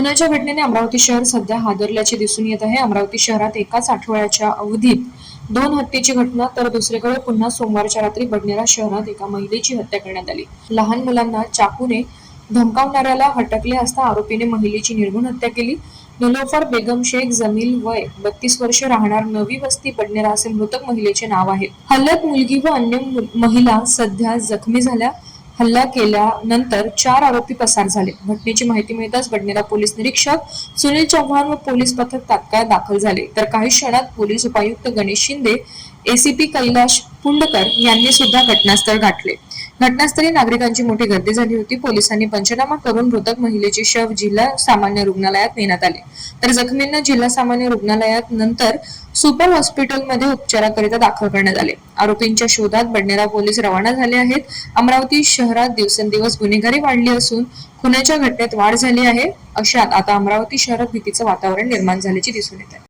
खुनाच्या घटनेने अमरावती शहर सध्या हादरल्याचे दिसून येत आहे. अमरावती शहरात एकाच आठवड्याच्या अवधीत दोन हत्येची घटना तर दुसरीकडे पुन्हा सोमवारच्या रात्री बडनेरा शहरात एका महिलेची हत्या करण्यात आली. लहान मुलांना चाकूने धमकावणाऱ्याला हटकले असता आरोपीने महिलेची निर्घुण हत्या केली. निलोफर बेगम शेख जमील वय बत्तीस वर्षे राहणार नवी वस्ती बडनेरा असे मृतक महिलेचे नाव आहे. हल्ल्यात मुलगी व अन्य महिला सध्या जखमी झाल्या. हल्ला केल्यानंतर चार आरोपी पसार झाले. घटनेची माहिती मिळताच बडनेरा पोलीस निरीक्षक सुनील चव्हाण व पोलीस पथक तात्काळ दाखल झाले. तर काही क्षणात पोलीस उपायुक्त गणेश शिंदे एसीपी कैलाश पुंडकर यांनी सुद्धा घटनास्थळ गाठले. घटनास्थळी नागरिकांची मोठी गर्दी झाली होती. पोलिसांनी पंचनामा करून मृतक महिलेचे शव जिल्हा सामान्य रुग्णालयात नेण्यात आले. तर जखमींना जिल्हा सामान्य रुग्णालयात नंतर सुपर हॉस्पिटलमध्ये उपचाराकरिता दाखल करण्यात आले. आरोपींच्या शोधात बडनेरा पोलीस रवाना झाले आहेत. अमरावती शहरात दिवसेंदिवस गुन्हेगारी वाढली असून खुनाच्या घटनेत वाढ झाली आहे. अशात आता अमरावती शहरात भीतीचं वातावरण निर्माण झाल्याचे दिसून येत आहे.